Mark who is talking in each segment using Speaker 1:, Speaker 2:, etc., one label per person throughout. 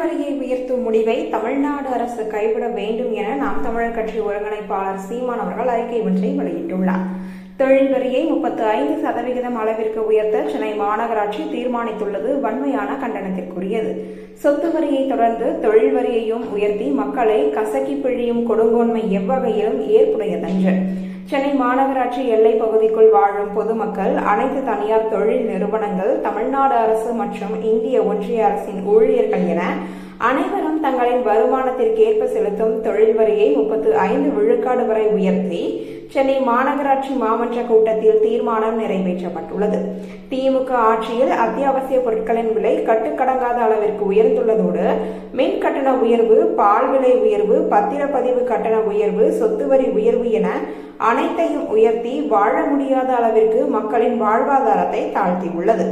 Speaker 1: வரியை உயர்த்தும் முடிவை தமிழ்நாடு அரசு கைவிட வேண்டும் என நாம் தமிழர் கட்சி ஒருங்கிணைப்பாளர் சீமான் அவர்கள் அறிக்கை ஒன்றை வெளியிட்டுள்ளார். தொழில் வரியை முப்பத்து ஐந்து சதவிகிதம் அளவிற்கு உயர்த்த சென்னை மாநகராட்சி தீர்மானித்துள்ளது வன்மையான கண்டனத்திற்குரியது. சொத்து வரியை தொடர்ந்து தொழில் வரியையும் உயர்த்தி மக்களை கசக்கி பிழியும் கொடுங்கோன்மை எவ்வகையிலும் ஏற்புடையதன்று. சென்னை மாநகராட்சி எல்லை பகுதிக்குள் வாழும் பொதுமக்கள் அனைத்து தனியார் தொழில் நிறுவனங்கள் தமிழ்நாடு அரசு மற்றும் இந்திய ஒன்றிய அரசின் ஊழியர்கள் என அனைவரும் தங்களின் வருமானத்திற்கேற்ப செலுத்தும் தொழில் வரியை முப்பத்து ஐந்து விழுக்காடு வரை உயர்த்தி சென்னை மாநகராட்சி மாமன்ற கூட்டத்தில் தீர்மானம் நிறைவேற்றப்பட்டுள்ளது. திமுக ஆட்சியில் அத்தியாவசிய பொருட்களின் விலை கட்டுக்கடங்காத அளவிற்கு உயர்ந்துள்ளதோடு மின் கட்டண உயர்வு பால் விலை உயர்வு பத்திரப்பதிவு கட்டண உயர்வு சொத்து வரி உயர்வு என அனைத்தையும் உயர்த்தி வாழ முடியாத அளவிற்கு மக்களின் வாழ்வாதாரத்தை தாழ்த்தியுள்ளது.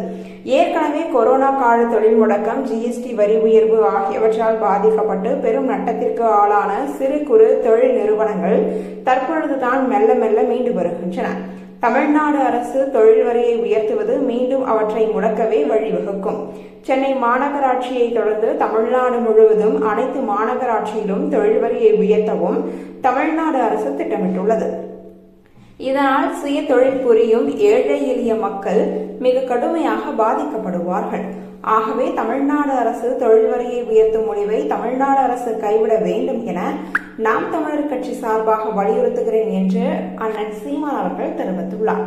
Speaker 1: ஏற்கனவே கொரோனா கால தொழில் முடக்கம் ஜிஎஸ்டி வரி உயர்வு ஆகியவற்றால் பாதிக்கப்பட்டு பெரும் பாதிப்பிற்கு ஆளான சிறு குறு தொழில் நிறுவனங்கள் தற்பொழுதுதான் மெல்ல மெல்ல மீண்டு வருகின்றன. தமிழ்நாடு அரசு தொழில் வரியை உயர்த்துவது மீண்டும் அவற்றை முடக்கவே வழிவகுக்கும். சென்னை மாநகராட்சியை தொடர்ந்து தமிழ்நாடு முழுவதும் அனைத்து மாநகராட்சியிலும் தொழில் வரியை உயர்த்தவும் தமிழ்நாடு அரசு திட்டமிட்டுள்ளது. இதனால் சுய தொழில் புரியும் ஏழை எளிய மக்கள் மிக கடுமையாக பாதிக்கப்படுவார்கள். ஆகவே தமிழ்நாடு அரசு தொழில் வரியை உயர்த்தும் முடிவை தமிழ்நாடு அரசு கைவிட வேண்டும் என நாம் தமிழர் கட்சி சார்பாக வலியுறுத்துகிறேன் என்று அண்ணன் சீமான் அவர்கள் தெரிவித்துள்ளார்.